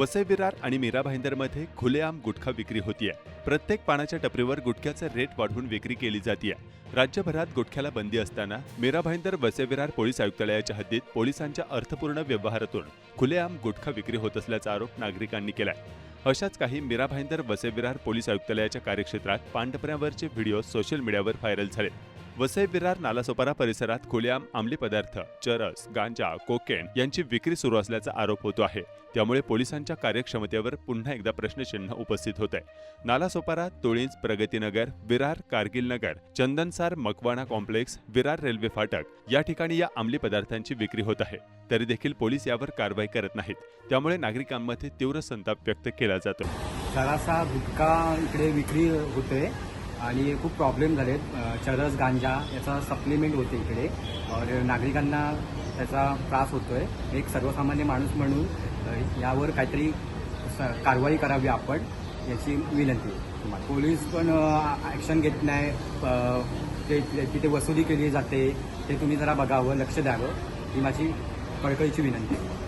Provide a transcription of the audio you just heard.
वसई विरार आणि मीरा भाईंदरमध्ये खुलेआम गुटखा विक्री होतीये. प्रत्येक पानाच्या टपरीवर गुटख्याचा रेट वाढवून विक्री केली जाते राज्यभरात गुटख्याला बंदी असताना मीरा भाईंदर वसई विरार पोलीस आयुक्तालयाच्या हद्दीत पोलिसांच्या अर्थपूर्ण व्यवहारातून खुलेआम गुटखा विक्री होत असल्याचा आरोप नागरिकांनी केलाय. अशाच काही मीरा भाईंदर वसई विरार पोलीस आयुक्तालयाच्या कार्यक्षेत्रात पांढरपण्यावरचे व्हिडिओ सोशल मीडियावर व्हायरल झाले वसई विरार नालासोपारा परिसरात खुलेआम अंमली पदार्थ चरस गांजा कोकेन यांची विक्री सुरू असल्याचा आरोप होतो आहे. त्यामुळे पोलिसांच्या कार्यक्षमतेवर पुन्हा एकदा प्रश्नचिन्ह उपस्थित होत आहे नालासोपारा तुळींज प्रगतीनगर विरार कारगिल नगर चंदनसार मकवाणा कॉम्प्लेक्स विरार रेल्वे फाटक या ठिकाणी या अंमली पदार्थांची विक्री होत आहे. तरी देखील पोलीस यावर कारवाई करत नाहीत. त्यामुळे नागरिकांमध्ये तीव्र संताप व्यक्त केला जातो सरासा गुटखा इकडे विक्री होते आणि खूप प्रॉब्लेम झालेत. चरस गांजा याचा सप्लिमेंट होते इकडे. नागरिकांना त्याचा त्रास होतोय. एक सर्वसामान्य माणूस म्हणून यावर काहीतरी स- कारवाई करावी आपण याची विनंती. आहे तुम्हाला. पोलीस पण ॲक्शन घेत नाही. ते ते- तिथे वसुली केली जाते. ते तुम्ही जरा बघावं लक्ष द्यावं ही माझी कळकळीची विनंती आहे.